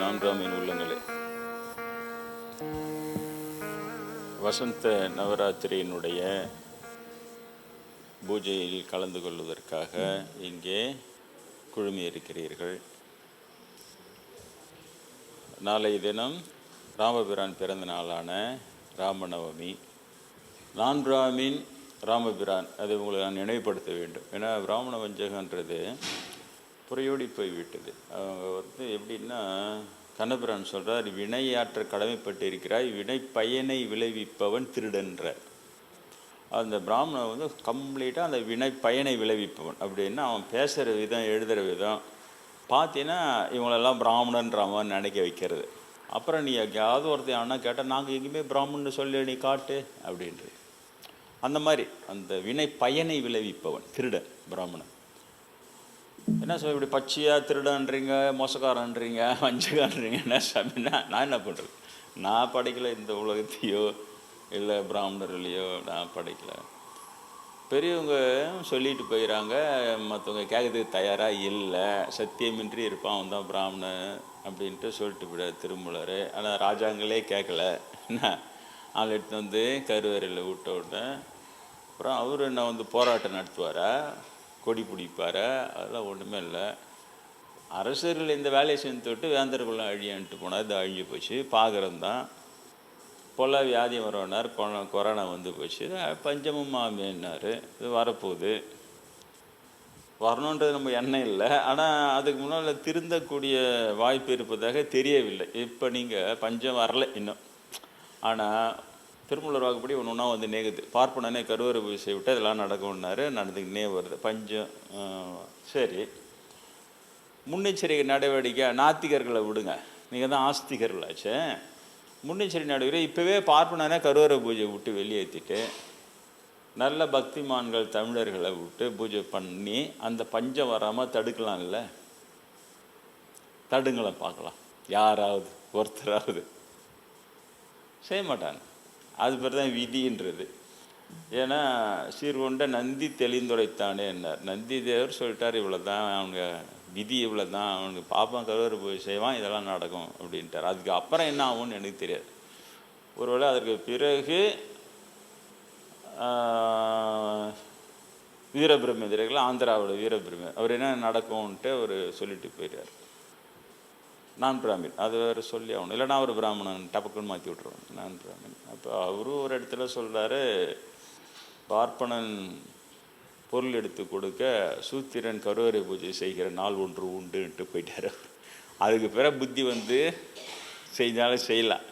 நான்காம் என் உள்ளங்களே. வசந்த நவராத்திரியினுடைய பூஜையில் கலந்து கொள்வதற்காக இங்கே குழுமியிருக்கிறீர்கள். நாளை தினம் ராமபிரான் பிறந்த நாளான ராமநவமி. ராம்ராமின் ராமபிரான் அதை உங்களுக்கு நான் நினைவுபடுத்த வேண்டும். ஏன்னா பிராமண வஞ்சகன்றது புறையோடி போய்விட்டது. அவங்க வந்து எப்படின்னா கண்ணபிரான் சொல்கிறார் வினையாற்ற கடமைப்பட்டிருக்கிறாய் வினை பயனை விளைவிப்பவன் திருடன்றார். அந்த பிராமணன் வந்து கம்ப்ளீட்டாக அந்த வினை பயனை விளைவிப்பவன். அப்படின்னா அவன் பேசுகிற விதம் எழுதுகிற விதம் பார்த்தீங்கன்னா இவங்களெல்லாம் பிராமணன்ற மாதிரி நினைக்க வைக்கிறது. அப்புறம் நீ எங்கேயாவது ஒருத்தர் ஆனால் கேட்டால் நாங்கள் எங்கேயுமே பிராமணன் சொல்லி நீ காட்டு அப்படின்றது. அந்த மாதிரி அந்த வினை பயனை விளைவிப்பவன் திருடன் பிராமணன். என்ன சார் இப்படி பச்சையாக திருடன்றீங்க மோசக்காரன்றீங்க வஞ்சகான்றீங்க என்ன சாமின்னா நான் என்ன பண்ணுறது நான் படைக்கல இந்த உலகத்தையோ இல்லை பிராமணர்களையோ நான் படைக்கலை. பெரியவங்க சொல்லிட்டு போயிடறாங்க மற்றவங்க கேட்கறதுக்கு தயாராக இல்லை சத்தியமின்றி இருப்பான் அவன் தான் பிராமணன் அப்படின்ட்டு சொல்லிட்டு விட திருமூலர். ஆனால் ராஜாங்களே கேட்கல. என்ன? ஆள் எடுத்து வந்து கருவறையில் விட்ட உடனே அப்புறம் அவர் என்ன வந்து போராட்டம் நடத்துவாரா? கொடி பிடிப்பார். அதெல்லாம் ஒன்றுமே இல்லை. அரசர்கள் இந்த வேலையை செஞ்சு விட்டு வேந்தர்களும் அழியன்ட்டு போனால் இது அழிஞ்சு போச்சு. பாகரம் தான் பொல வியாதி வரனார் கொரோனா வந்து போச்சு. பஞ்சமும் மாமியார் இது வரப்போகுது. வரணுன்றது நம்ம எண்ணம் இல்லை. ஆனால் அதுக்கு முன்னால் திருந்தக்கூடிய வாய்ப்பு இருப்பதாக தெரியவில்லை. இப்போ நீங்கள் பஞ்சம் வரலை இன்னும். ஆனால் திருமூலர் வாக்குப்படி ஒன்று ஒன்றா வந்து நேகுது. பார்ப்பனனே கருவறை பூசை விட்டு அதெல்லாம் நடக்கும்னாரு. நடந்துக்கிட்டே வருது. பஞ்சம் சரி. முன்னெச்சரிக்கை நடவடிக்கை நாத்திகர்களை விடுங்க. நீங்கள் தான் ஆஸ்திகர்களாச்சே. முன்னெச்சரிக்கை நடவடிக்கை. இப்போவே பார்ப்பனனே கருவறை பூஜை விட்டு வெளியேற்றிட்டு நல்ல பக்திமான்கள் தமிழர்களை விட்டு பூஜை பண்ணி அந்த பஞ்சம் வராமல் தடுக்கலாம்ல? தடுங்களை பார்க்கலாம். யாராவது ஒருத்தராவது. செய்ய மாட்டாங்க. அது பேர் தான் விதின்றது. ஏன்னா சீர்கொண்ட நந்தி தெளிந்துரைத்தானே என்னார். நந்தி தேவர் சொல்லிட்டார் இவ்வளோ தான் அவங்க விதி இவ்வளோ தான் அவனுக்கு பாப்பம் கருவர் போய் செய்வான் இதெல்லாம் நடக்கும் அப்படின்ட்டார். அதுக்கு அப்புறம் என்ன ஆகும்னு எனக்கு தெரியாது. ஒருவேளை அதற்கு பிறகு வீரபிரமேந்திரர்கள் ஆந்திராவோட வீரபிரமே அவர் என்ன நடக்கும்ன்ட்டு அவர் சொல்லிட்டு போயிட்டார். நான் பிராமின் அது வேறு சொல்லி ஆகணும். இல்லைனா அவர் பிராமணன் டபக்குன்னு மாற்றி விட்ருவாங்க நான் பிராமின் அப்போ அவரும் ஒரு இடத்துல சொல்கிறாரு பார்ப்பனன் பொருள் எடுத்து கொடுக்க சூத்திரன் கருவறை பூஜை செய்கிற நாள் ஒன்று உண்டுன்ட்டு போயிட்டாரு அதுக்கு பிறகு புத்தி வந்து செய்தாலும் செய்யலாம்.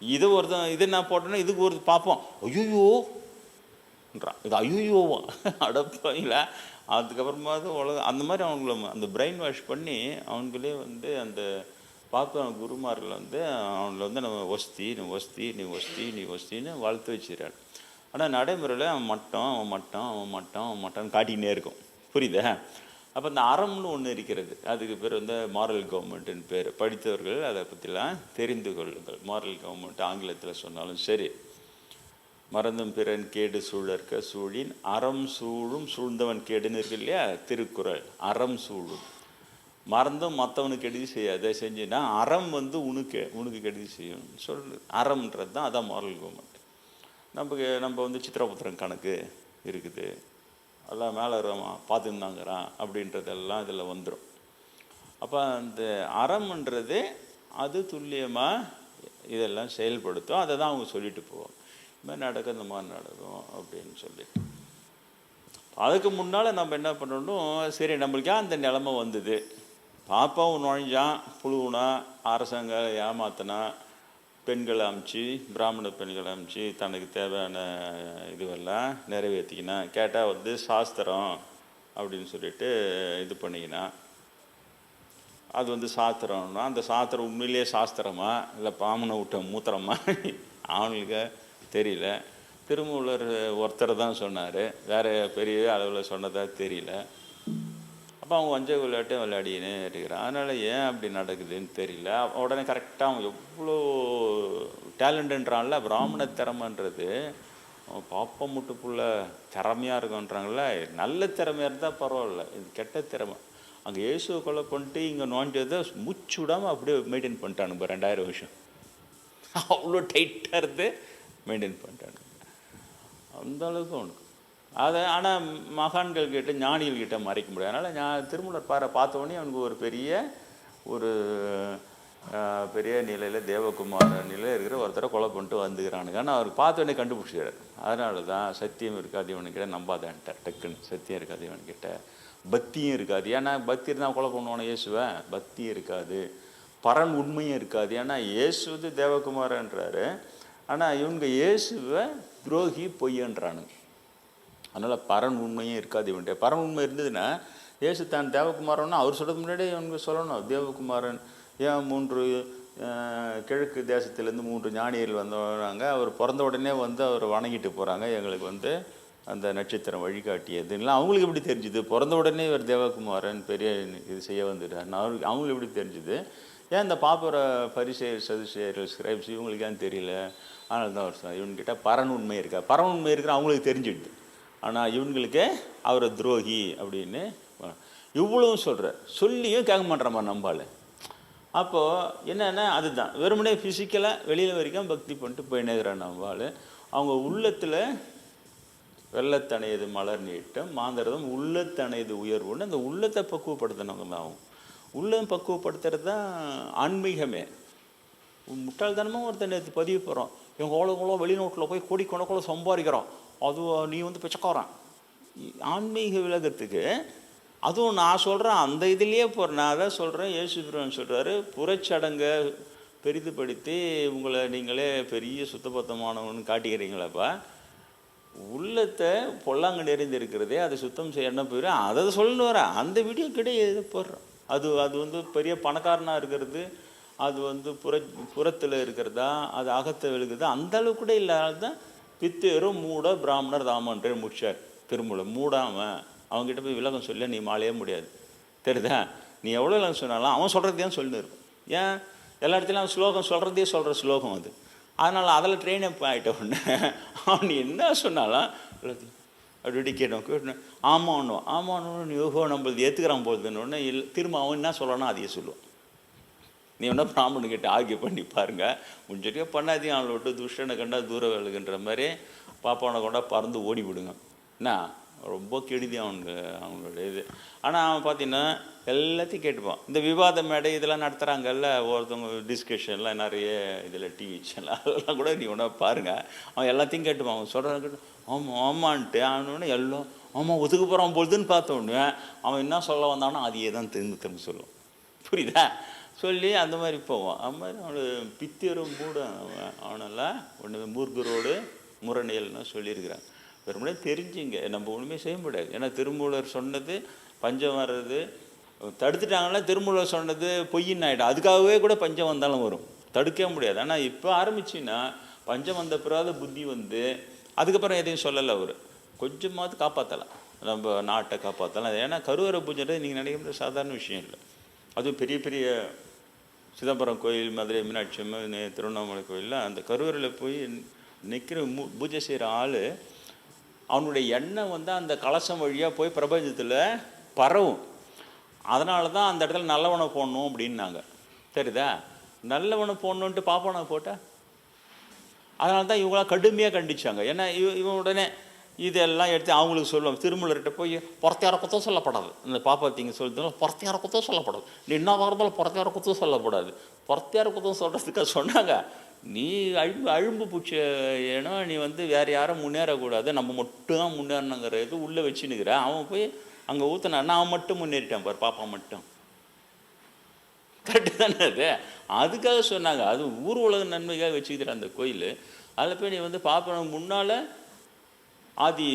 இது ஒருத்தன் இது நான் போட்டேன்னா இதுக்கு ஒரு பார்ப்போம் ஐயோன்றான் இது ஐயோவா அடப்பாங்களா அதுக்கப்புறமா தான் உலகம் அந்த மாதிரி அவங்கள அந்த பிரெயின் வாஷ் பண்ணி அவங்களே வந்து அந்த பார்ப்ப குருமார்கள் வந்து அவங்கள வந்து நம்ம ஒஸ்தி நீ ஒஸ்தி நீ ஒஸ்தி நீ ஒஸ்தின்னு வளர்த்து வச்சுக்கிறாள் ஆனால் நடைமுறையில் அவன் மட்டம் அவன் மட்டம் அவன் மட்டம் அவன் மட்டம்னு காட்டிக்கினே இருக்கும். புரியுதா? அப்போ இந்த அறம்னு ஒன்று இருக்கிறது. அதுக்கு பேர் வந்து மாரல் கவர்மெண்ட்டுன்னு பேர். படித்தவர்கள் அதை பற்றிலாம் தெரிந்து கொள்ளுங்கள். மாரல் கவர்மெண்ட் ஆங்கிலத்தில் சொன்னாலும் சரி. மறந்தும் பிறன் கேடு சூழற்க சூழின் அறம் சூழும் சூழ்ந்தவன் கேடுன்னு இருக்கு இல்லையா? திருக்குறள். அறம் சூழும். மறந்தும் மற்றவனுக்கு கெடுதி செய்யாத செஞ்சுன்னா அறம் வந்து உனக்கு உனக்கு கெடுதி செய்யும். சொல் அறம்ன்றது தான் அதான் மாரல் கவர்மெண்ட் நமக்கு நம்ம வந்து சித்திரபுத்திரன் கணக்கு இருக்குது. எல்லாம் மேலே பார்த்துருந்தாங்கிறான் அப்படின்றதெல்லாம் இதில் வந்துடும் அப்போ அந்த அறம்ன்றது அது துல்லியமாக இதெல்லாம் செயல்படுத்தும். அதை தான் அவங்க சொல்லிட்டு போவாங்க. இந்த மாதிரி நடக்கும் இந்த மாதிரி நடக்கும் அப்படின்னு சொல்லிட்டு. அதுக்கு முன்னால் நம்ம என்ன பண்ணணும் சரி நம்மளுக்கு ஏன் அந்த நிலமை வந்தது? பாப்பாவும் நுழைஞ்சான் புழுவுனா அரசாங்க ஏமாத்தினா பெண்களை அமுச்சு பிராமண பெண்களை அமுச்சு தனக்கு தேவையான இதுவெல்லாம் நிறைவேற்றிக்கினா கேட்டால் வந்து சாஸ்திரம் அப்படின்னு சொல்லிட்டு இது பண்ணிக்கினா அது வந்து சாஸ்திரம்னா அந்த சாஸ்திரம் உண்மையிலேயே சாஸ்திரமா? இல்லை பாமனை விட்ட மூத்திரமா? அவனுக்கு தெரியல. திருமூலர் ஒருத்தர் தான் சொன்னார். வேறு பெரிய அளவில் சொன்னதாக தெரியல. அப்போ அவங்க வஞ்ச விளையாட்டும் விளையாடினே இருக்கிறான். அதனால் ஏன் அப்படி நடக்குதுன்னு தெரியல. உடனே கரெக்டாக அவன் எவ்வளோ டேலண்ட்ன்றான்ல பிராமண திறமைன்றது. பாப்பம் முட்டு திறமையாக இருக்குன்றாங்கள நல்ல திறமையாக இருந்தால் பரவாயில்ல. இது கெட்ட திறமை. அங்கே இயேசுவை கொலை பண்ணிட்டு இங்கே நோண்டியதை மூச்சு விடாமல் அப்படியே மெயின்டைன் பண்ணிட்டானுங்க ரெண்டாயிரம் வருஷம். அவ்வளோ டைட்டாக இருந்து மெயின்டைன் பண்ணிட்டானுங்க அந்த அளவுக்கு அவனுக்கு. அதை ஆனால் மகான்கள் கிட்ட ஞானிகள் கிட்ட மறைக்க முடியாது. அதனால் நான் திருமலர் பாறை பார்த்த அவனுக்கு ஒரு பெரிய ஒரு பெரிய நிலையில் தேவகுமார நிலையில் இருக்கிற ஒருத்தரை கொலை பண்ணிட்டு வந்துக்கிறானுங்க. ஆனால் அவர் பார்த்த உடனே அதனால தான் சத்தியம் இருக்காது இவனுக்கிட்ட நம்பாதான்ட்டார் டக்குன்னு சத்தியம் இருக்காது இவன்கிட்ட பக்தியும் இருக்காது. ஏன்னா பக்தி இருந்தால் கொலை பண்ணுவானே இயேசுவை. பக்தியும் இருக்காது. பரன் உண்மையும் இருக்காது. ஏன்னா இயேசு வந்து தேவகுமாரன்றாரு. ஆனால் இவங்க இயேசுவை துரோகி பொய்யன்றானுங்க அதனால் பரன் உண்மையும் இருக்காது இவன்ட்டு பரன் உண்மை இருந்ததுன்னா இயேசு தான் தேவகுமாரன்னா அவர் சொல்கிறது முன்னாடியே இவனுக்கு சொல்லணும். தேவகுமாரன் ஏன் மூன்று கிழக்கு தேசத்திலேருந்து மூன்று ஞானியர்கள் வந்தவங்க அவர் பிறந்த உடனே வந்து அவர் வணங்கிட்டு போகிறாங்க எங்களுக்கு வந்து அந்த நட்சத்திரம் வழிகாட்டியதுலாம் அவங்களுக்கு எப்படி தெரிஞ்சுது? பிறந்த உடனே இவர் தேவகுமாரன் பெரிய இது செய்ய வந்துட்டார். அவருக்கு அவங்களுக்கு எப்படி தெரிஞ்சுது? ஏன் இந்த பாப்புற பரிசெயர் சதுசெயர்கள் ஸ்கிரைப்ஸ் இவங்களுக்கு ஏன் தெரியல? ஆனால் தான் வருஷம் இவன்கிட்ட பரன் உண்மை இருக்கா? பரன் உண்மை இருக்கிற அவங்களுக்கு தெரிஞ்சிடுது. ஆனால் இவங்களுக்கு அவரை துரோகி அப்படின்னு இவ்வளவும் சொல்கிறார் சொல்லியும் கேட்க மாட்டேறமா நம்பால் அப்போது என்னென்னா அதுதான். வெறுமனே ஃபிசிக்கலாக வெளியில் வரைக்கும் பக்தி பண்ணிட்டு போயினேங்கிறான் நம்பால் அவங்க உள்ளத்தில் வெள்ளத்தணையது மலர் நீட்டம் மாந்தரதம் உள்ளத்தணையது உயர்வுன்னு அந்த உள்ளத்தை பக்குவப்படுத்தினவங்க தான் அவங்க. உள்ளம் பக்குவப்படுத்துறது தான் ஆன்மீகமே. முட்டாள்தனமாக ஒருத்தன் பதிவு போகிறோம் இவங்க அவ்வளோ வெளிநாட்டில் போய் கோடி சம்பாதிக்கிறோம். அது நீ வந்து பிச்சைக்காரன். ஆன்மீக விலகத்துக்கு அதுவும் நான் சொல்கிறேன் அந்த இதுலேயே போகிறேன் நான் அதான் சொல்கிறேன் ஏசுபிரான் சொல்கிறாரு புறச்சடங்கை பெரிதுபடுத்தி உங்களை நீங்களே பெரிய சுத்தபத்தமானவன்னு காட்டிக்கிறீங்களப்பா. உள்ளத்தை பொல்லாங்க நிறைந்திருக்கிறதே அதை சுத்தம் செய்ய என்ன போயிடும் அதை சொல்லணும் வர அந்த வீடியோ கிடையாது போடுறோம். அது அது வந்து பெரிய பணக்காரனாக இருக்கிறது அது வந்து புற புறத்தில் இருக்கிறதா அது அகத்தை விழுகுதா அந்த அளவுக்கு கூட இல்லாதான் பித்தேரும் மூட பிராமணர் தாமன்றே முடிச்சார் திருமூல மூடாமல் அவங்ககிட்ட போய் விலகம் சொல்ல நீ மாலையே முடியாது. தெரியுதா? நீ எவ்வளோ விலகம் சொன்னாலும் அவன் சொல்கிறதே சொல்லிட்டு இருக்கும். ஏன்? எல்லா இடத்துலையும் அவன் ஸ்லோகம் சொல்கிறதே சொல்கிற ஸ்லோகம் அது. அதனால் அதில் ட்ரெயின் அப் ஆகிட்ட உடனே அவன் என்ன சொன்னாலும் எல்லாத்தையும் அப்படி கேட்டோம். கேட்டேன் ஆமாம் ஆமாம் யோகோ நம்மளது ஏற்றுக்கிறான் போகுதுன்னு உடனே இல்லை திரும்ப அவன் என்ன சொல்லணும் அதையே சொல்லுவான். நீ வேணா பிராமணுக்கிட்ட ஆகிய பண்ணி பாருங்க. முடிஞ்சிட்டே பண்ணாதீங்க அவளை விட்டு துஷ்டனை கண்டா தூர விலகுன்ற மாதிரி பாப்பாவனை கொண்டா பறந்து ஓடி விடுங்க. என்ன? ரொம்ப கெடுதி அவனுக்கு அவங்களுடைய இது. ஆனால் அவன் பார்த்தீங்கன்னா எல்லாத்தையும் கேட்டுப்பான். இந்த விவாத மேடை இதெல்லாம் நடத்துகிறாங்கல்ல ஒருத்தவங்க டிஸ்கஷன்லாம் நிறைய இதில் டிவி சேனல் அதெல்லாம் கூட நீ ஒன்றா பாருங்கள் அவன் எல்லாத்தையும் கேட்டுப்பான். அவன் சொல்கிறான் கேட்டு ஆமாம் ஆமான்ட்டு அவனோட எல்லாம் ஆமாம் ஒதுக்க போகிறான் பொழுதுன்னு பார்த்த உடனே அவன் என்ன சொல்ல வந்தானோ அதையே தான் திரும்ப திரும்ப சொல்லுவான். புரியுதா? சொல்லி அந்த மாதிரி போவோம் அது மாதிரி அவனு பித்தியரும் மூட அவனெல்லாம் ஒன்று மூர்க்கரோடு முரணியல்னு சொல்லியிருக்கிறாங்க வெறுமனே தெரிஞ்சுங்க. நம்ம ஒன்றுமே செய்ய முடியாது. ஏன்னா திருமூலர் சொன்னது பஞ்சம் வர்றது தடுத்துட்டாங்கன்னா திருமூலர் சொன்னது பொய்யின்னு ஆகிடும் அதுக்காகவே கூட பஞ்சம் வந்தாலும் வரும். தடுக்கவே முடியாது. ஆனால் இப்போ ஆரம்பிச்சின்னா பஞ்சம் வந்த பிறகு புத்தி வந்து அதுக்கப்புறம் எதையும் சொல்லலை அவர். கொஞ்சமாவது காப்பாற்றலாம் நம்ம நாட்டை காப்பாற்றலாம் ஏன்னா கருவறை பூஜைன்றது நீங்கள் நினைக்கிற சாதாரண விஷயம் இல்லை. அதுவும் பெரிய பெரிய சிதம்பரம் கோயில் மதுரை மீனாட்சி அம்மன் திருவண்ணாமலை கோயிலில் அந்த கருவறையில் போய் நிற்கிற மூ பூஜை செய்கிற ஆள் அவனுடைய எண்ணம் வந்து அந்த கலசம் வழியாக போய் பிரபஞ்சத்தில் பரவும். அதனால தான் அந்த இடத்துல நல்லவனை போடணும் அப்படின்னாங்க. தெரியுதா? நல்லவனை போடணுன்ட்டு பாப்பானை போட்டேன் அதனால தான் இவங்களாம் கடுமையாக கண்டிச்சாங்க. ஏன்னா இவ இவன் உடனே இதெல்லாம் எடுத்து அவங்களுக்கு சொல்லுவோம் திருமலர்கிட்ட போய் புறத்தையார குத்தம் சொல்லப்படாது. இந்த திங்க சொல்லுறது புறத்தையார இறக்கத்தும் சொல்லப்படாது. நீ என்ன வரதாலும் புறத்தையார சொல்லப்படாது. புறத்தே குத்தம் சொல்கிறதுக்காக சொன்னாங்க. நீ அழும்பு அழும்பு பூச்ச ஏன்னா நீ வந்து வேறு யாரும் முன்னேறக்கூடாது. நம்ம மட்டும் தான் முன்னேறணுங்கிற இது உள்ளே வச்சுன்னுக்கிற. அவன் போய் அங்கே ஊற்றினான்னா அவன் மட்டும் முன்னேறிட்டான் பாரு பாப்பா மட்டும். கரெக்டு தானே அது? அதுக்காக சொன்னாங்க. அது ஊர் உலக நன்மைக்காக வச்சுக்கிற அந்த கோயில். அதில் போய் நீ வந்து பாப்பா முன்னால் ஆதி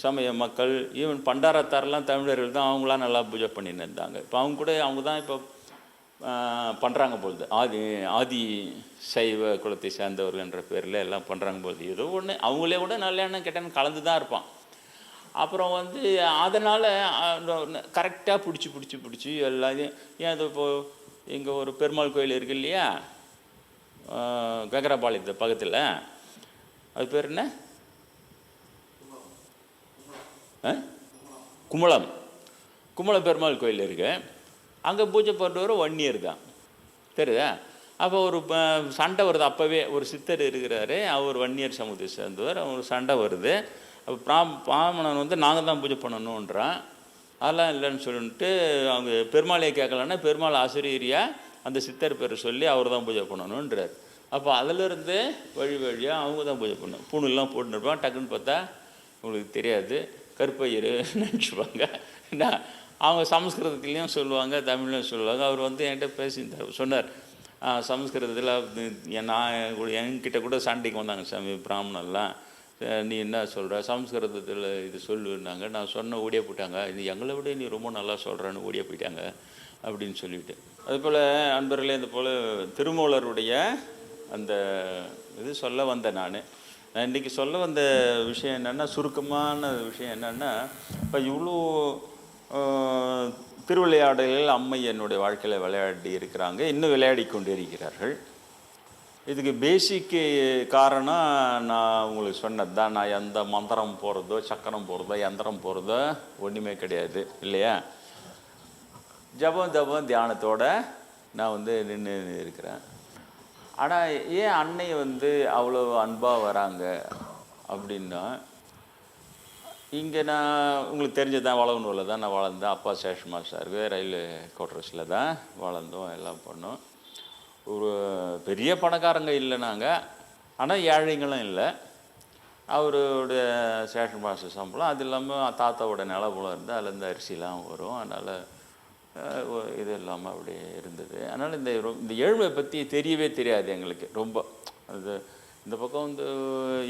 சமய மக்கள் ஈவன் பண்டாரத்தாரெல்லாம் தமிழர்கள் தான் அவங்களாம் நல்லா பூஜை பண்ணின்னு இருந்தாங்க இப்போ அவங்க கூட அவங்க தான் இப்போ பண்ணுறாங்க பொழுது. ஆதி ஆதி சைவ குலத்தை சேர்ந்தவர்கள்ன்ற பேரில் எல்லாம் பண்ணுறாங்க பொழுது. ஏதோ ஒன்று அவங்களே கூட நல்ல எண்ணம் கலந்து தான் இருப்பான். அப்புறம் வந்து அதனால் கரெக்டாக பிடிச்சி பிடிச்சி பிடிச்சி எல்லாத்தையும் ஏன் அது இப்போது இங்கே ஒரு பெருமாள் கோயில் இருக்கு இல்லையா? ககரபாளையத்து பக்கத்தில். அது பேர் என்ன? கும்பலம். கும்பலம் பெருமாள் கோயில் இருக்கு. அங்கே பூஜை பண்ணுறவர் ஒன் இயர் தான். தெரியுதா? அப்போ ஒரு ப- சண்டை வருது. அப்போவே ஒரு சித்தர் இருக்கிறாரு. அவர் வன்னியர் சமூகத்தை சேர்ந்தவர். அவர் சண்டை வருது. அப்போ பிரா பிராமணன் வந்து நாங்கள் தான் பூஜை பண்ணணுன்றான் அதெல்லாம் இல்லைன்னு சொல்லிட்டு அவங்க பெருமாளையை கேட்கலன்னா பெருமாள் ஆசிரியரியா அந்த சித்தர் பேரை சொல்லி அவர் தான் பூஜை பண்ணணுன்றார் அப்போ அதிலிருந்து வழி வழியாக அவங்க தான் பூஜை பண்ணணும். பூணுலாம் போட்டுருப்பான் டக்குன்னு பார்த்தா உங்களுக்கு தெரியாது. கருப்பையர் நினச்சிப்பாங்க. என்ன அவங்க சமஸ்கிருதத்துலேயும் சொல்லுவாங்க தமிழ்லையும் சொல்லுவாங்க. அவர் வந்து என்கிட்ட பேசியிருந்தார். சொன்னார் சமஸ்கிருதத்தில் நான் கூட என்கிட்ட கூட சண்டைக்கு வந்தாங்க சாமி பிராமணெல்லாம் நீ என்ன சொல்கிற சம்ஸ்கிருதத்தில் இது சொல்லுனாங்க நான் சொன்ன ஓடியே போயிட்டாங்க. இது எங்களை விட நீ ரொம்ப நல்லா சொல்கிறேன்னு ஓடியே போயிட்டாங்க அப்படின்னு சொல்லிட்டு. அதுபோல் அன்பர்களே இந்த போல் திருமூலருடைய அந்த இது சொல்ல வந்தேன் நான். நான் இன்றைக்கி சொல்ல வந்த விஷயம் என்னென்னா சுருக்கமான விஷயம் என்னென்னா இப்போ இவ்வளோ திருவிளையாடல்கள் அம்மை என்னுடைய வாழ்க்கையில் விளையாடி இருக்கிறாங்க. இன்னும் விளையாடி கொண்டு இருக்கிறார்கள் இதுக்கு பேசிக்கு காரணம் நான் உங்களுக்கு சொன்னது தான். நான் எந்த மந்திரம் போகிறதோ சக்கரம் போகிறதோ யந்திரம் போகிறதோ ஒன்றுமே கிடையாது. இல்லையா? ஜபம் தபம் தியானத்தோட நான் வந்து நின்று இருக்கிறேன். ஆனால் ஏன் அன்னை வந்து அவ்வளோ அன்பாக வராங்க அப்படின்னா இங்கே நான் உங்களுக்கு தெரிஞ்சதான் வளவனூரில் தான் நான் வளர்ந்தேன். அப்பா ஸ்டேஷன் மாஸ்டருக்கு ரயில்வே குவார்டர்ஸில் தான் வளர்ந்தோம் எல்லாம் பண்ணோம். ஒரு பெரிய பணக்காரங்க இல்லை நாங்கள் ஆனால் ஏழைங்களும் இல்லை. அவருடைய ஸ்டேஷன் மாஸ்டர் சம்பளம் அது இல்லாமல் தாத்தாவோட நிலபுலம் இருந்து அதுலேருந்து அரிசிலாம் வரும். அதனால் இது இல்லாமல் அப்படியே இருந்தது. அதனால் இந்த இந்த ஏழ்மை பற்றி தெரியவே தெரியாது எங்களுக்கு ரொம்ப. அது இந்த பக்கம் வந்து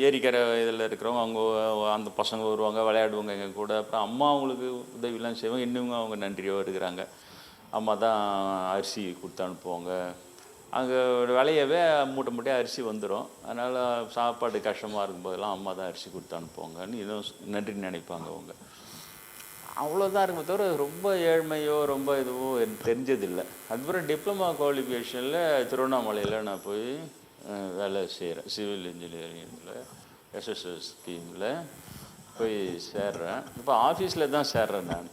ஏரிக்கரை இதில் இருக்கிறவங்க அவங்க அந்த பசங்க வருவாங்க விளையாடுவாங்க எங்கள் கூட. அப்புறம் அம்மா அவங்களுக்கு உதவிலாம் செய்வாங்க இன்னும் அவங்க நன்றியாக இருக்கிறாங்க. அம்மா தான் அரிசி கொடுத்து அனுப்புவாங்க. அங்கே விளையவே மூட்டை மூட்டையாக அரிசி வந்துடும் அதனால் சாப்பாடு கஷ்டமாக இருக்கும்போதெல்லாம் அம்மா தான் அரிசி கொடுத்து அனுப்புவாங்கன்னு இதுவும் நன்றி நினைப்பாங்க அவங்க. அவ்வளோதான் இருக்குமே தவிர ரொம்ப ஏழ்மையோ ரொம்ப இதுவோ எனக்கு தெரிஞ்சதில்லை. அதுக்கப்புறம் டிப்ளமா குவாலிஃபிகேஷனில் திருவண்ணாமலையில் நான் போய் வேலை செய்கிறேன் சிவில் இன்ஜினியரிங்கில் எஸ்எஸ்எஸ் ஸ்கீமில் போய் சேர்றேன். இப்போ ஆஃபீஸில் தான் சேர்றேன் நான்.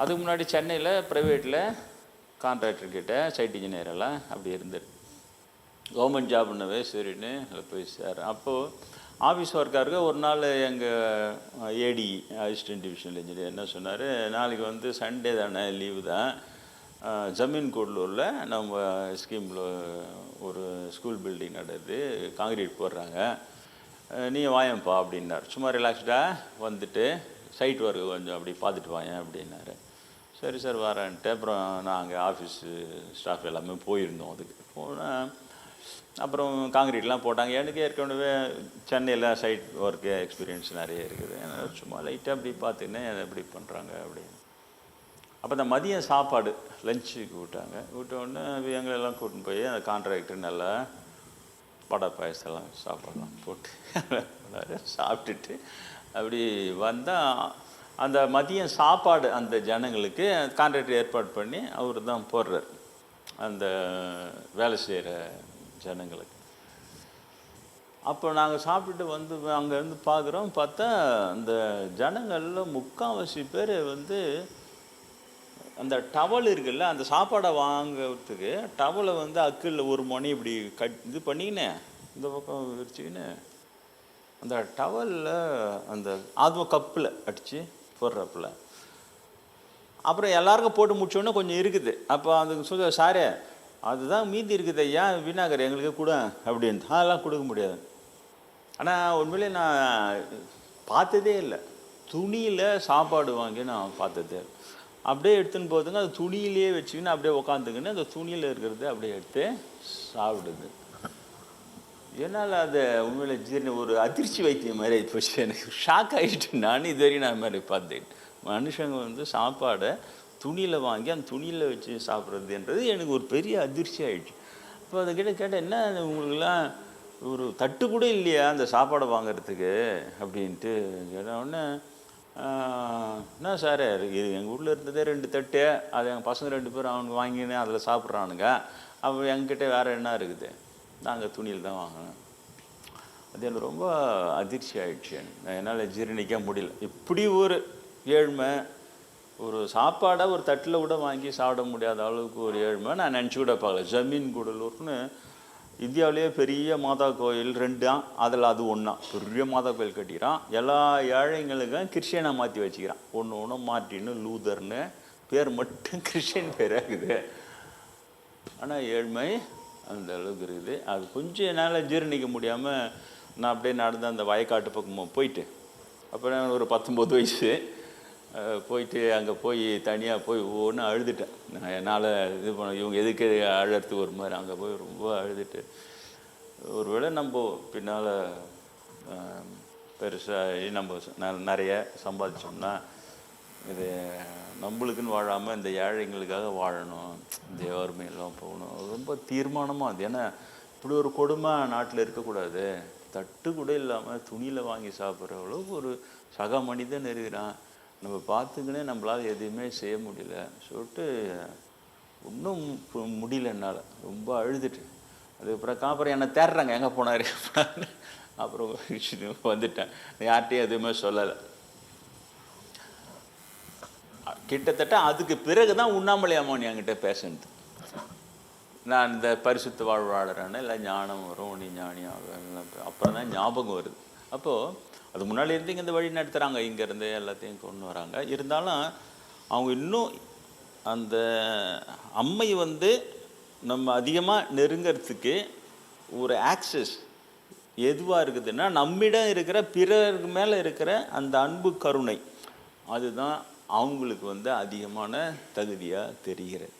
அதுக்கு முன்னாடி சென்னையில் ப்ரைவேட்டில் கான்ட்ராக்டர்கிட்ட சைட் இன்ஜினியர் எல்லாம் அப்படி இருந்தது கவர்மெண்ட் ஜாப்னவே சரின்னு அதில் போய் சேர்றேன். அப்போது ஆஃபீஸ் ஒர்க்காருக்கு ஒரு நாள் எங்கள் ஏடி அசிஸ்டன்ட் டிவிஷனல் இன்ஜினியர் என்ன சொன்னார் நாளைக்கு வந்து சண்டே தானே லீவு தான். ஜமீன் கூடலூரில் நம்ம ஸ்கீமில் ஒரு ஸ்கூல் பில்டிங் நடக்குது காங்கிரீட் போடுறாங்க. நீ வாயேன்ப்பா அப்படின்னார். சும்மா ரிலாக்ஸ்டாக வந்துட்டு சைட் ஒர்க்கு கொஞ்சம் அப்படி பார்த்துட்டு வாயேன் அப்படின்னாரு. சரி சார் வரேன்ட்டு. அப்புறம் நாங்கள் ஆஃபீஸு ஸ்டாஃப் எல்லாமே போயிருந்தோம் அதுக்கு. போனால் அப்புறம் காங்கிரீட்லாம் போட்டாங்க. எனக்கு ஏற்கனவே சென்னையில் சைட் ஒர்க்கு எக்ஸ்பீரியன்ஸ் நிறைய இருக்குது. சும்மா லைட்டாக அப்படி பார்த்துன்னு எப்படி பண்ணுறாங்க அப்படின்னு. அப்போ இந்த மதியம் சாப்பாடு லஞ்சுக்கு விட்டாங்க. விட்ட உடனே எங்களெல்லாம் கூட்டின்னு போய் அந்த கான்ட்ராக்டர் நல்லா வடை பாயசம்லாம் சாப்பாடெல்லாம் போட்டு சாப்பிட்டுட்டு அப்படி வந்தால் அந்த மதியம் சாப்பாடு அந்த ஜனங்களுக்கு கான்ட்ராக்டர் ஏற்பாடு பண்ணி அவர் தான் போடுறார். அந்த வேலை செய்கிற ஜனங்களுக்கு. அப்போ நாங்கள் சாப்பிட்டுட்டு வந்து அங்கேருந்து பார்க்குறோம் பார்த்தா அந்த ஜனங்களில் முக்கால்வாசி பேர் வந்து அந்த டவல் இருக்குல்ல அந்த சாப்பாடை வாங்குறதுக்கு டவலை வந்து அக்கில் ஒரு மணி இப்படி கட் இது பண்ணிக்கினேன் இந்த பக்கம் விரிச்சுக்கின்னு அந்த டவலில் அந்த ஆத்ம கப்பில் அடித்து போடுறப்பில். அப்புறம் எல்லாருக்கும் போட்டு முடிச்சோன்னே கொஞ்சம் இருக்குது. அப்போ அதுக்கு சொல்ல சாரே அதுதான் மீதி இருக்குது ஐயா வீணாகிற எங்களுக்கு கூட அப்படின்னு அதெல்லாம் கொடுக்க முடியாது. ஆனால் உண்மையிலே நான் பார்த்ததே இல்லை. துணியில் சாப்பாடு வாங்கி நான் பார்த்ததே இல்லை. அப்படியே எடுத்துன்னு போதுங்க அது துணியிலேயே வச்சுக்கின்னு அப்படியே உக்காந்துக்கின்னு அந்த துணியில் இருக்கிறது அப்படியே எடுத்து சாப்பிடுது. என்னால் அது உண்மையில ஜீரண ஒரு அதிர்ச்சி வைத்தியம் மாதிரி ஆகி போச்சு. எனக்கு ஷாக் ஆகிட்டு நான் இது வரையும் நான் மாதிரி பார்த்தேன். மனுஷங்க வந்து சாப்பாடை துணியில் வாங்கி அந்த துணியில் வச்சு சாப்பிட்றதுன்றது எனக்கு ஒரு பெரிய அதிர்ச்சி ஆயிடுச்சு. இப்போ அதை கிட்ட கேட்டேன் என்ன உங்களுக்குலாம் ஒரு தட்டு கூட இல்லையா அந்த சாப்பாடை வாங்குறதுக்கு? அப்படின்ட்டு கேட்ட உடனே என்ன சார் இது எங்கள் வீட்டில் இருந்ததே ரெண்டு தட்டு. அது எங்கள் பசங்க ரெண்டு பேரும் அவனுக்கு வாங்கினே அதில் சாப்பிட்றானுங்க. அப்போ எங்கிட்ட வேறு என்ன இருக்குது? நாங்கள் துணியில் தான் வாங்கினோம் அது எனக்கு ரொம்ப அதிர்ச்சி ஆயிடுச்சு. நான் என்னால் ஜீரணிக்க முடியல. இப்படி ஒரு ஏழ்மை ஒரு சாப்பாடை ஒரு தட்டில் கூட வாங்கி சாப்பிட முடியாத அளவுக்கு ஒரு ஏழ்மை. நான் நினச்சி கூட பார்க்கல. ஜமீன் கூடலூர்னு இந்தியாவிலேயே பெரிய மாதா கோயில் ரெண்டாம் அதில் அது ஒன்றா பெரிய மாதா கோயில் கட்டிக்கிறான். எல்லா ஏழைங்களுக்கும் கிறிஸ்டியனை மாற்றி வச்சுக்கிறான். ஒன்று ஒன்று மார்ட்டின்னு லூதர்னு பேர் மட்டும் கிறிஸ்டியன் பேராக இருக்குது. ஆனால் ஏழ்மை அந்த அளவுக்கு இருக்குது. அது கொஞ்சம் என்னால் ஜீரணிக்க முடியாமல் நான் அப்படியே நடந்து அந்த வயக்காட்டு பக்கமாக போயிட்டு அப்புறம் ஒரு பத்தொம்போது வயசு. போயிட்டு அங்கே போய் தனியாக போய் ஒவ்வொன்று அழுதுட்டேன். நான் என்னால் இது பண்ண இவங்க எதுக்கு அழறதுக்கு ஒரு மாதிரி அங்கே போய் ரொம்ப அழுதுட்டு. ஒருவேளை நம்ம பின்னால் பெருசாக நம்ம ந- நிறைய சம்பாதிச்சோம்னா இது நம்மளுக்குன்னு வாழாமல் இந்த ஏழைங்களுக்காக வாழணும் இந்த போகணும். ரொம்ப தீர்மானமாக அது. ஏன்னா இப்படி ஒரு கொடுமை நாட்டில் இருக்கக்கூடாது. தட்டு கூட இல்லாமல் துணியில் வாங்கி சாப்பிட்ற அளவுக்கு ஒரு சக மனிதன் இருக்கிறான். நம்ம பார்த்துக்கினே நம்மளால் எதுவுமே செய்ய முடியல. சொல்லிட்டு ஒன்றும் முடியல என்னால். ரொம்ப அழுதுட்டு. அதுக்கப்புறம் அப்புறம் என்னை தேடுறாங்க எங்கே போனார்? அப்புறம் வந்துட்டேன். யார்கிட்டையும் எதுவுமே சொல்லலை. கிட்டத்தட்ட அதுக்கு பிறகு தான் உண்ணாமலை அம்மன் என்கிட்ட பேசுனது. நான் இந்த பரிசுத்த வாழ்வாளரான இல்லை ஞானம் வரும் நீ ஞானி ஆவேன் அப்புறம் தான் ஞாபகம் வருது. அப்போது அது முன்னாடி இருந்து இந்த வழி நடத்துகிறாங்க இங்கேருந்து எல்லாத்தையும் கொண்டு வராங்க. இருந்தாலும் அவங்க இன்னும் அந்த அம்மை வந்து நம்ம அதிகமாக நெருங்கிறதுக்கு ஒரு ஆக்சஸ் எதுவாக இருக்குதுன்னா நம்மிடம் இருக்கிற பிறருக்கு மேலே இருக்கிற அந்த அன்பு கருணை. அதுதான் அவங்களுக்கு வந்து அதிகமான தகுதியாக தெரிகிறது.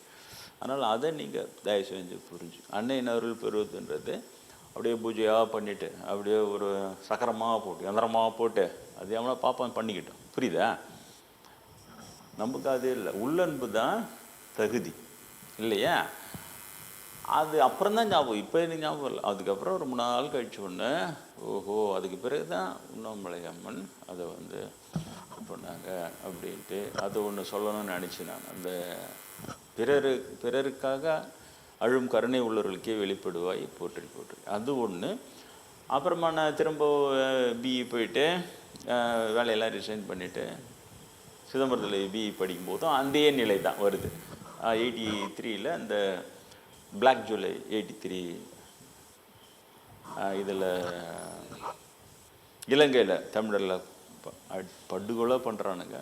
அதனால் அதை நீங்கள் தயவு செஞ்சு புரிஞ்சு அன்னையின் அருள் பெறுவதுன்றது அப்படியே பூஜையாக பண்ணிவிட்டு அப்படியே ஒரு சக்கரமாக போட்டு எந்திரமாக போட்டு அது எவ்வளோ பார்ப்போம் பண்ணிக்கிட்டோம் புரியுதா? நமக்கு அது இல்லை. உள்ளன்பு தான் தகுதி. இல்லையா? அது அப்புறம் தான் ஞாபகம். இப்போ எனக்கு ஞாபகம் இல்லை அதுக்கப்புறம் ஒரு மூணு நாள் கழிச்ச உடனே ஓஹோ அதுக்கு பிறகு தான் உண்ணாமலை அம்மன் அதை வந்து பண்ணாங்க அப்படின்ட்டு அது ஒன்று சொல்லணும்னு நினச்சி நான் அந்த பிறரு பிறருக்காக அழும் கருணை உள்ளவர்களுக்கே வெளிப்படுவாய் போற்றி போற்றி. அது ஒன்று அப்புறமா நான் திரும்ப பிஇ போயிட்டு வேலையெல்லாம் ரிசைன் பண்ணிவிட்டு சிதம்பரத்தில் பிஇ படிக்கும்போதும் அதே நிலை தான் வருது எயிட்டி த்ரீயில் அந்த பிளாக் ஜூலை எயிட்டி த்ரீ இதில் இலங்கையில் தமிழரில் படுகொலை பண்ணுறானுங்க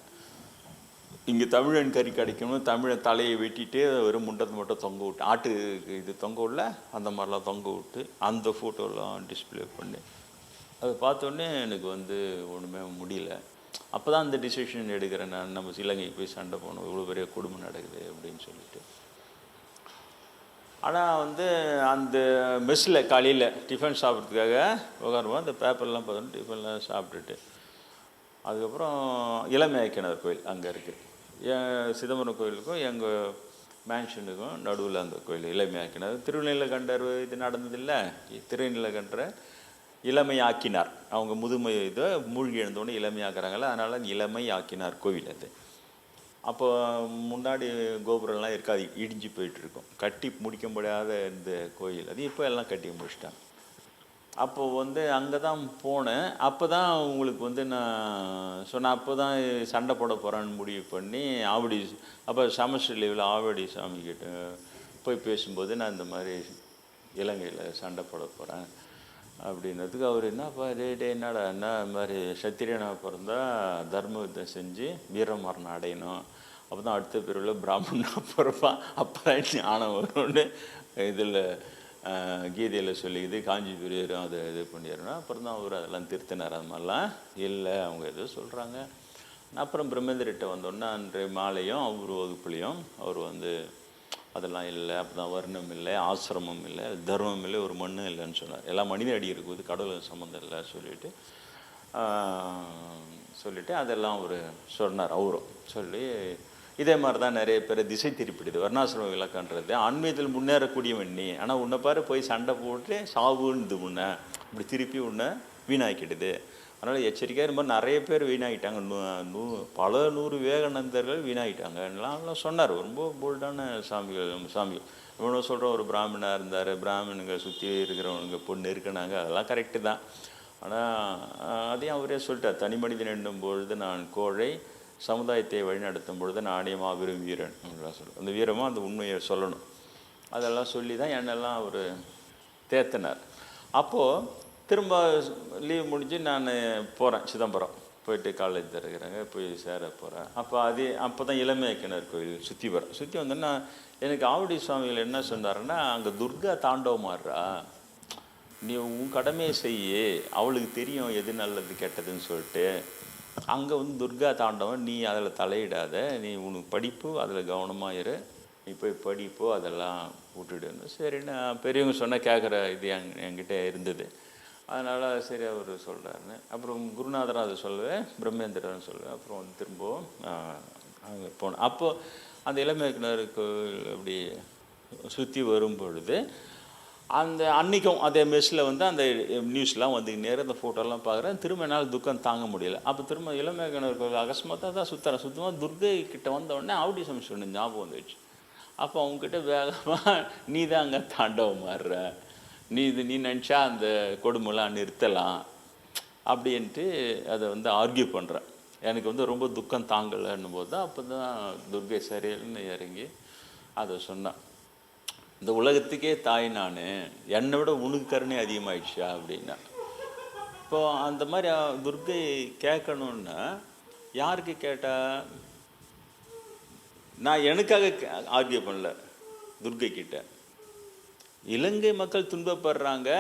இங்கே தமிழன் கறி கிடைக்கணும். தமிழன் தலையை வெட்டிட்டு ஒரு முண்டத்தை மட்டும் தொங்க விட்டு ஆட்டு இது தொங்க விடல அந்த மாதிரிலாம் தொங்க விட்டு அந்த ஃபோட்டோலாம் டிஸ்ப்ளே பண்ணி. அதை பார்த்தோன்னே எனக்கு வந்து ஒன்றுமே முடியல. அப்போ தான் அந்த டிசிஷன் எடுக்கிறேன் நான். நம்ம இலங்கைக்கு போய் சண்டை போகணும் இவ்வளோ பெரிய குடும்பம் நடக்குது அப்படின்னு சொல்லிட்டு. ஆனால் வந்து அந்த மெஸ்ஸில் காலையில் டிஃபன் சாப்பிட்றதுக்காக உட்காருவோம் அந்த பேப்பர்லாம் பார்த்தோன்னா டிஃபன்லாம் சாப்பிட்டுட்டு. அதுக்கப்புறம் இளமைய கிணறு கோயில் அங்கே இருக்குது சிதம்பரம் கோயிலுக்கும் எங்கள் மேன்ஷனுக்கும் நடுவில் அந்த கோயில் இளமை கிணறு திருநீலகண்டர் இது நடந்ததில்லை. திருநீலகண்டரை இளமை ஆக்கினார் அவங்க முதுமை இதை மூழ்கி எழுந்தோடனே இளமையாக்குறாங்கல்ல அதனால் இளமை ஆக்கினார் கோவில் அது. அப்போ முன்னாடி கோபுரம்லாம் இருக்காது இடிஞ்சு போயிட்டுருக்கும் கட்டி முடிக்க முடியாத இந்த கோயில் அது. இப்போ எல்லாம் கட்டி முடிச்சிட்டாங்க. அப்போ வந்து அங்கே தான் போனேன். அப்போ தான் உங்களுக்கு வந்து நான் சொன்னேன் அப்போ தான் சண்டை போட போகிறேன்னு முடிவு பண்ணி ஆவடி அப்போ செமஸ்டர் லீவில் ஆவடி சாமி கிட்ட போய் பேசும்போது நான் இந்த மாதிரி இலங்கையில் சண்டை போட போகிறேன் அப்படின்னதுக்கு அவர் என்னப்பா டே டே என்னடா என்ன இந்த மாதிரி சத்திரியனாக பிறந்தா தர்ம யுத்தம் செஞ்சு வீரமரணம் அடையணும். அப்போ தான் அடுத்த பிரிவில் பிராமணனாக பிறப்பான். அப்புறம் ஞானம் வரும்னு இதில் கீதையில் சொல்லிக்குது காஞ்சி பெரியரும் அதை இது பண்ணிடுறோம் அப்புறம் தான் அவர் அதெல்லாம் திருத்தினார். அது மாதிரிலாம் இல்லை அவங்க ஏதோ சொல்கிறாங்க அப்புறம் பிரம்மேந்திரிட்ட வந்தோடனே அன்றைய மாலையும் அவர் வகுப்புலையும் அவர் வந்து அதெல்லாம் இல்லை அப்பதான் வர்ணம் இல்லை ஆசிரமம் இல்லை தர்மம் இல்லை ஒரு மண்ணும் இல்லைன்னு சொன்னார். எல்லாம் மனித அடி இருக்குது கடவுள் சம்மந்தம் இல்லை சொல்லிட்டு சொல்லிவிட்டு அதெல்லாம் அவர் சொன்னார். அவரும் சொல்லி இதே மாதிரி தான் நிறைய பேர் திசை திருப்பிடுது. வர்ணாசிரம விளக்கன்றது. ஆன்மீகத்தில் முன்னேறக்கூடியவன் நீ ஆனால் உன்னை பாரு போய் சண்டை போட்டு சாவுன்னு உன்னை. இப்படி திருப்பி உன்னை வீணாக்கிடுது. அதனால் எச்சரிக்கையாக இந்த மாதிரி நிறைய பேர் வீணாகிட்டாங்க. நூ நூ பல நூறு விவேகானந்தர்கள் வீணாகிட்டாங்க. எல்லாம் சொன்னார். ரொம்ப போல்டான சாமிகள் சாமிகள். இவனோ சொல்கிற ஒரு பிராமணாக இருந்தார். பிராமணுங்க சுற்றி இருக்கிறவனுங்க பொண்ணு இருக்கிறாங்க அதெல்லாம் கரெக்டு தான். ஆனால் அதையும் அவரே சொல்லிட்டார். தனி மனிதன் என்னும் பொழுது நான் கோழை சமுதாயத்தை வழிநடத்தும் பொழுது நானே மாபெரும் வீரன் அப்படிலாம் சொல்லுவேன். அந்த வீரமாக அந்த உண்மையை சொல்லணும். அதெல்லாம் சொல்லி தான் என்னெல்லாம் அவர் தேத்தினார். அப்போது திரும்ப லீவ் முடிஞ்சு நான் போகிறேன் சிதம்பரம். போயிட்டு காலேஜ் திறக்கிறாங்க போய் சேர போகிறேன் அப்போ அதே அப்போ தான் இளமைய கிணறு கோயில் சுற்றி வரேன் சுற்றி வந்தோன்னா எனக்கு ஆவடி சுவாமிகள் என்ன சொன்னாருன்னா அங்கே துர்கா தாண்டவமாடுறா நீ உன் கடமையை செய்யே அவளுக்கு தெரியும் எது நல்லது கெட்டதுன்னு சொல்லிட்டு. அங்கே வந்து துர்கா தாண்டவம் நீ அதில் தலையிடாத நீ உனக்கு படிப்பு அதில் கவனமாக இரு நீ போய் படிப்போ அதெல்லாம் விட்டுடுன்னு சரி நான் பெரியவங்க சொன்ன கேட்குற இது என் என்கிட்ட இருந்தது. அதனால் சரி அவர் சொல்கிறாருன்னு அப்புறம் குருநாதரும் அதை சொல்லுவேன் பிரம்மேந்திரன் சொல்லுவேன் அப்புறம் வந்து திரும்பவும் அங்கே போனேன் அப்போது அந்த இளமையினருக்கு அப்படி சுற்றி வரும் பொழுது அந்த அன்றைக்கும் அதே மெஸ்ஸில் வந்து அந்த நியூஸ்லாம் வந்து நேரம் அந்த ஃபோட்டோலாம் பார்க்குறேன். திரும்ப என்னால் துக்கம் தாங்க முடியல. அப்போ திரும்ப இளமேகனர்கள் அகஸ்மாத்தாக தான் சுற்றுறேன் சுத்தமாக துர்கை கிட்ட வந்த உடனே ஆவடி சமைச்சு ஞாபகம் வந்துடுச்சு அப்போ அவங்ககிட்ட வேகமாக நீ தான் அங்கே தாண்டவம் மாறுற. நீ இது நீ நினச்சா அந்த கொடுமைலாம் நிறுத்தலாம். அப்படின்ட்டு அதை வந்து ஆர்கியூ பண்ணுறேன் எனக்கு வந்து ரொம்ப துக்கம் தாங்கலைன்னும் போது தான் அப்போ தான் துர்கை சரியில்னு இறங்கி அதை சொன்னேன். இந்த உலகத்துக்கே தாய் நான் என்னை விட உனக்கு கருணை அதிகமாயிடுச்சா அப்படின்னா. இப்போ அந்த மாதிரி துர்கை கேட்கணுன்னா யாருக்கு கேட்டா? நான் எனக்காக ஆர்கியூ பண்ணல துர்கை கிட்ட இலங்கை மக்கள் துன்பப்படுறாங்க.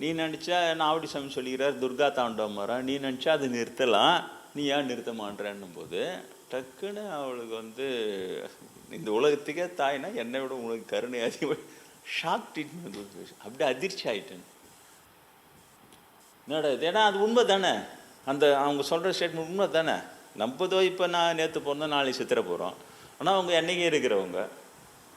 நீ நினச்சா நாவடி சாமி சொல்லிக்கிறார் துர்கா தாண்டவம் வரான் நீ நினச்சா அதை நிறுத்தலாம். நீ ஏன் நிறுத்த மாட்டேன்னும் போது டக்குன்னு அவளுக்கு வந்து இந்த உலகத்துக்கே தாய்னா என்னை விட உனக்கு கருணை அதிகம் ஷாக் ட்ரீட்மெண்ட் அப்படியே அதிர்ச்சி ஆயிட்டேன். என்னடா இது? ஏன்னா அது உண்மை தானே அந்த அவங்க சொல்கிற ஸ்டேட்மெண்ட் உண்மை தானே நம்பதோ இப்போ நான் நேற்று போனோம் நாளைக்கு சித்திர போகிறோம் ஆனால் அவங்க என்னைக்கே இருக்கிறவங்க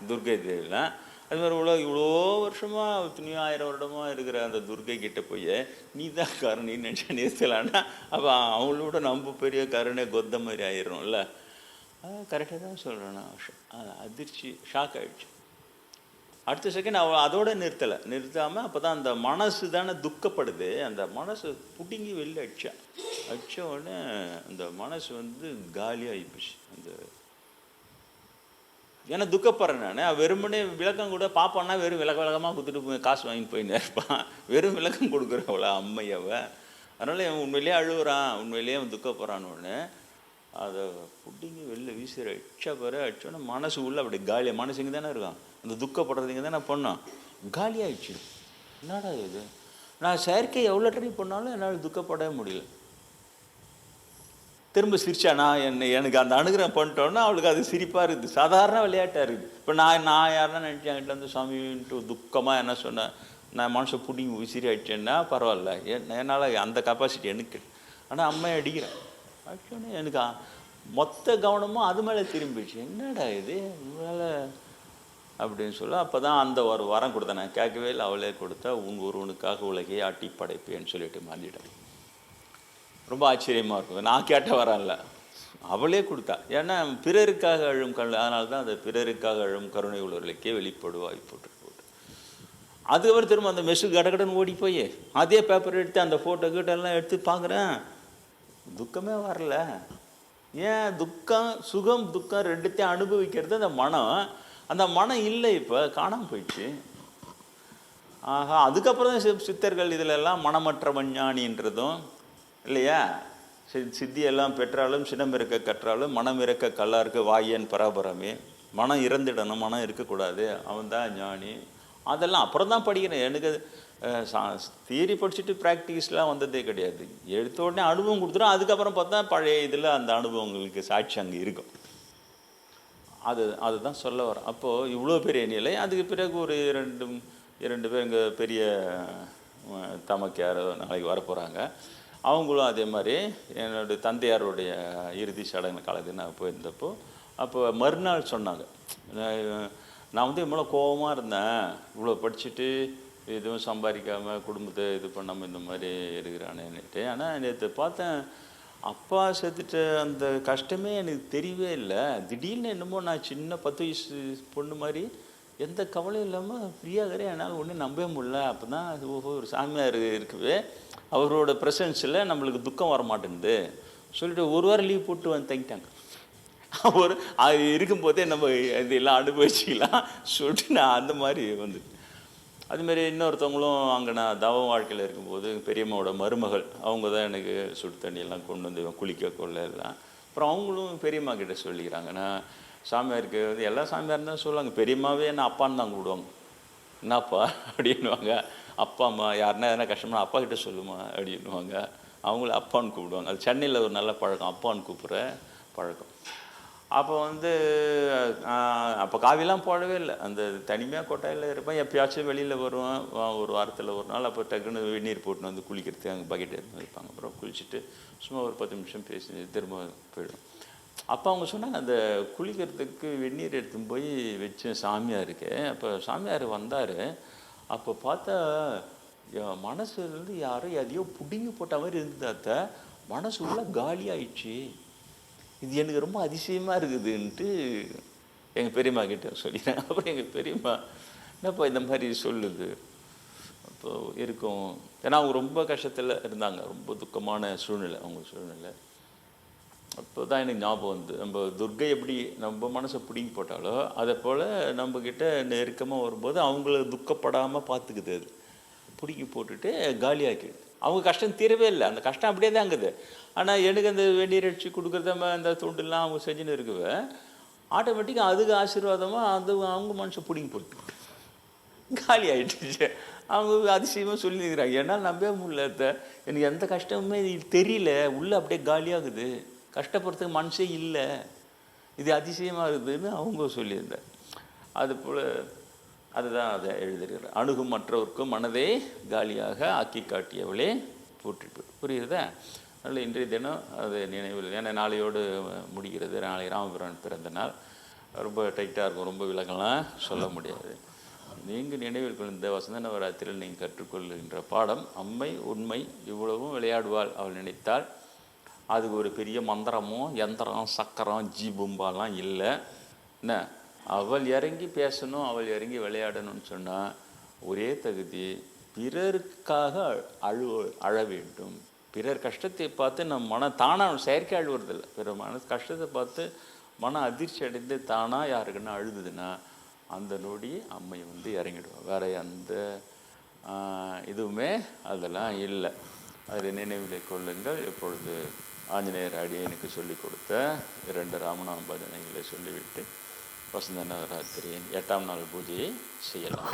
துர்கை தேவிலாம் அது மாதிரி இவ்வளோ இவ்வளோ வருஷமாக துணியோ ஆயிரம் வருடமாக இருக்கிற அந்த துர்கை கிட்ட போய் நீ தான் கருணின்னு நினச்சா நிறுத்தலான்னா அப்போ அவங்களோட நம்ம பெரிய கருணை கொத்த மாதிரி ஆயிடும்ல கரெக்டாக தான் சொல்கிறேன் நான் அதிர்ச்சி ஷாக் ஆகிடுச்சு அடுத்த செகண்ட் அவ அதோட நிறுத்தலை. நிறுத்தாமல் அப்போ தான் அந்த மனசு தானே துக்கப்படுது. அந்த மனசு புடுங்கி வெளில அடிச்சா. அடிச்ச உடனே அந்த மனசு வந்து காலியாகிப்போச்சு அந்த ஏன்னா துக்கப்படுறேன் நான்? வெறுமனே விளக்கம் கூட பார்ப்பான்னா வெறும் விளக்க விளக்கமாக கொடுத்துட்டு போய் காசு வாங்கிட்டு போயின்னு இருப்பான் வெறும் விளக்கம் கொடுக்குறவள அம்மையவ. அதனால் அவன் உண்மையிலேயே அழுகுறான் உண்மையிலேயே அவன் துக்கப்படுறான்னு ஒன்று அதை பிடிங்கி வெளில வீசுகிற அடிச்சா பாரு அடிச்சோன்னா மனசு உள்ள அப்படி காலியாக மனசு இங்கே தானே இருக்கான். அந்த துக்கப்படுறதுங்க தானே பண்ணோம் காலியாகிடுச்சு என்னடா இது? நான் செயற்கை எவ்வளோ ட்ரை பண்ணாலும் என்னால் துக்கப்படவே முடியல. திரும்ப சிரிச்சா நான் என்ன எனக்கு அந்த அனுகிரகம் பண்ணிட்டோன்னா அவளுக்கு அது சிரிப்பாக இருக்குது. சாதாரண விளையாட்டாக இருக்குது. இப்போ நான் நான் யாருன்னா நினச்சேன் என்கிட்ட வந்து சாமின்ட்டு துக்கமாக என்ன சொன்னேன் நான் மனசை பிடிங்கி உசிரி ஆயிடுச்சேன்னா பரவாயில்ல. என் என்னால் அந்த கெப்பாசிட்டி எனக்கு ஆனால் அம்மையை அடிக்கிறேன். அடிச்சோடனே எனக்கு மொத்த கவனமும் அது மேலே திரும்பிடுச்சு. என்னடா இது? மேலே அப்படின்னு சொல்ல. அப்போ தான் அந்த ஒரு வரம் கொடுத்தேன். நான் கேட்கவே இல்லை. அவளே கொடுத்தா உன் ஒருவனுக்காக உலகையே ஆட்டி படைப்பேன்னு சொல்லிட்டு மாறிட்டேன் ரொம்ப ஆச்சரியமாக இருக்கும். நான் கேட்ட வரம் இல்லை. அவளே கொடுத்தா. ஏன்னா பிறருக்காக அழும் கல் அதனால தான் அந்த பிறருக்காக அழும் கருணை உள்ளவர்களுக்கே வெளிப்படுவாய் போட்டு போட்டு. அதுக்கப்புறம் திரும்ப அந்த மெஸ்ஸு கடகடன்னு ஓடி போய். அதே பேப்பர் எடுத்து அந்த ஃபோட்டோ கிட்ட எல்லாம் எடுத்து பார்க்குறேன். துக்கமே வரல. ஏன் துக்கம் சுகம் துக்கம் ரெண்டுத்தையும் அனுபவிக்கிறது அந்த மனம். அந்த மனம் இல்லை இப்போ காணாமல் போயிடுச்சு. ஆஹா அதுக்கப்புறம் தான் சித்தர்கள் இதிலெல்லாம் மனமற்ற விஞ்ஞானின்றதும் இல்லையா? சி- சித்தியெல்லாம் பெற்றாலும் சினம் இருக்க கற்றாலும் மனம் இருக்க கல்லாருக்கு வாயன் பராபரமே. மனம் இறந்துடணும் மனம் இருக்கக்கூடாது. அவன் தான் ஞானி. அதெல்லாம் அப்புறம் தான் படிக்கிறேன். எனக்கு தியரி படிச்சுட்டு ப்ராக்டிஸ்லாம் வந்ததே கிடையாது. எடுத்த உடனே அனுபவம் கொடுத்துரும். அதுக்கப்புறம் பார்த்தா பழைய இதில் அந்த அனுபவங்களுக்கு சாட்சி அங்கே இருக்கும். அது அதுதான் சொல்ல வரேன் அப்போது இவ்வளோ பெரிய நிலை. அதுக்கு பிறகு ஒரு இரண்டு இரண்டு பேர் இங்கே பெரிய தமக்கு யாரோ நாளைக்கு வரப்போகிறாங்க அவங்களும் அதே மாதிரி என்னுடைய தந்தையாருடைய இறுதி சடங்கு காலத்துக்கு நான் போயிருந்தப்போ அப்போ மறுநாள் சொன்னாங்க. நான் நான் வந்து இவ்வளோ கோபமாக இருந்தேன். இவ்வளோ படிச்சுட்டு எதுவும் சம்பாதிக்காமல் குடும்பத்தை இது பண்ணாமல் இந்த மாதிரி இருக்கிறானேன்னுட்டு ஆனால் நேற்று பார்த்தேன் அப்பா செத்துட்ட அந்த கஷ்டமே எனக்கு தெரியவே இல்லை. திடீர்னு என்னமோ நான் சின்ன பத்து வயசு பொண்ணு மாதிரி எந்த கவலையும் இல்லாமல் ஃப்ரீயாகிறே என்னால் ஒன்றும் நம்பவே முடியல. அப்போ தான் ஓஹோ ஒரு சாமியார் இருக்கவே. அவரோட ப்ரெசன்ஸில் நம்மளுக்கு துக்கம் வர மாட்டேங்குது சொல்லிட்டு ஒரு வாரம் லீவ் போட்டு வந்து தங்கிட்டாங்க. ஒரு அது இருக்கும்போதே நம்ம இதெல்லாம் அனுபவிச்சிக்கலாம். சொல்லிட்டு நான் அந்த மாதிரி வந்து அதுமாரி இன்னொருத்தவங்களும் அங்கே நான் தவ வாழ்க்கையில் இருக்கும்போது பெரியம்மாவோட மருமகள் அவங்க தான் எனக்கு சுடு தண்ணியெல்லாம் கொண்டு வந்து குளிக்க கொள்ள எல்லாம். அப்புறம் அவங்களும் பெரியம்மா கிட்டே சொல்லிக்கிறாங்க. நான் சாமியாருக்கு வந்து எல்லா சாமியாரும் தான் சொல்லுவாங்க. பெரியம்மாவே என்ன அப்பான்னு தான் கூப்பிடுவாங்க. என்னப்பா? அப்படின்னுவாங்க. அப்பா அம்மா யாருன்னா எதனா கஷ்டமா அப்பா கிட்டே சொல்லுமா? அப்படின்னுவாங்க. அவங்கள அப்பான்னு கூப்பிடுவாங்க. அது சென்னையில் ஒரு நல்ல பழக்கம். அப்பான்னு கூப்பிட்ற பழக்கம். அப்போ வந்து அப்போ காவிலாம் போடவே இல்லை. அந்த தனிமையாக கொட்டாயில் இருப்பேன். எப்பயாச்சும் வெளியில் வருவேன். ஒரு வாரத்தில் ஒரு நாள் அப்போ டக்குன்னு வெந்நீர் போட்டுன்னு வந்து குளிக்கிறதுக்கு அங்கே பக்கெட் எடுத்து வைப்பாங்க அப்புறம் குளிச்சுட்டு சும்மா ஒரு பத்து நிமிஷம் பேசி திரும்ப போயிடும் அப்போ அவங்க சொன்னாங்க அந்த குளிக்கிறதுக்கு வெந்நீர் எடுத்துன்னு போய் வச்சேன் சாமியார் இருக்கு அப்போ சாமியார் வந்தார். அப்போ பார்த்தா மனசுலேருந்து யாரும் எதையோ பிடுங்கி போட்ட மாதிரி இருந்தது அத்தை. மனசு உள்ள காலி ஆயிடுச்சு இது எனக்கு ரொம்ப அதிசயமாக இருக்குதுன்ட்டு எங்கள் பெரியம்மா கிட்ட சொல்லிடுறேன் அப்புறம் எங்கள் பெரியம்மா என்னப்பா இந்த மாதிரி சொல்லுது? அப்போ இருக்கும். ஏன்னா அவங்க ரொம்ப கஷ்டத்தில் இருந்தாங்க. ரொம்ப துக்கமான சூழ்நிலை அவங்க சூழ்நிலை. அப்போ தான் எனக்கு ஞாபகம் வந்து நம்ம துர்கை எப்படி நம்ம மனசை பிடிங்கி போட்டாலோ அதை போல் நம்மக்கிட்ட நெருக்கமாக வரும்போது அவங்கள துக்கப்படாமல் பார்த்துக்குது அது. பிடிங்கி போட்டுட்டு காலியாக்கிடுது. அவங்க கஷ்டம் தீரவே இல்லை. அந்த கஷ்டம் அப்படியே தான் இருக்குது ஆனால் எனக்கு அந்த வெந்நீர் அடிச்சு கொடுக்குறத அந்த தொண்டுலாம் அவங்க செஞ்சுன்னு இருக்குவ ஆட்டோமேட்டிக்காக அதுக்கு ஆசீர்வாதமாக அது அவங்க மனுஷன் பிடிங்கி போட்டு காலி ஆகிட்டுச்சு அவங்க அதிசயமாக சொல்லியிருக்கிறாங்க. ஏன்னா நம்பவே முடியல எனக்கு எந்த கஷ்டமுமே தெரியல. உள்ளே அப்படியே காலியாகுது. கஷ்டப்படுறதுக்கு மனசே இல்லை. இது அதிசயமாக இருக்குதுன்னு அவங்க சொல்லியிருந்தார் அதுபோல் அதுதான் அதை எழுதுகிறார் அணுகும் மற்றவர்க்கும் மனதே காலியாக ஆக்கி காட்டியவளே போற்றி புரியுறதா அதனால் இன்றைய தினம் அது நினைவில் ஏன்னா நாளையோடு முடிகிறது. நாளை ராமபுரன் பிறந்த நாள். ரொம்ப டைட்டாக இருக்கும். ரொம்ப விலகலாம் சொல்ல முடியாது. நீங்கள் நினைவில் கொள்ளும் இந்த வசந்த நவராத்திரியில் நீங்கள் கற்றுக்கொள்கின்ற பாடம் அம்மை உண்மை இவ்வளவும் விளையாடுவாள் அவள் நினைத்தால் அதுக்கு ஒரு பெரிய மந்திரமோ யந்திரம் சக்கரம் ஜீபும்பாலாம் இல்லை. என்ன? அவள் இறங்கி பேசணும் அவள் இறங்கி விளையாடணும்னு சொன்னால் ஒரே தகுதி பிறருக்காக அழு அழ வேண்டும். பிறர் கஷ்டத்தை பார்த்து நம் மன தானாக செயற்கை அழுவுறதில்லை பிற மன கஷ்டத்தை பார்த்து மன அதிர்ச்சி அடைந்து தானாக யாருக்குன்னா அழுதுதுன்னா அந்த நொடி அம்மை வந்து இறங்கிடுவோம் வேற எந்த இதுவுமே அதெல்லாம் இல்லை. அதில் நினைவில் கொள்ளுங்கள். இப்பொழுது ஆஞ்சநேயர் அடியனுக்கு சொல்லிக் கொடுத்த இரண்டு ராமநாம பஜனைகளை சொல்லிவிட்டு வசந்த நவராத்திரியின் எட்டாம் நாள் பூஜையை செய்யலாம்.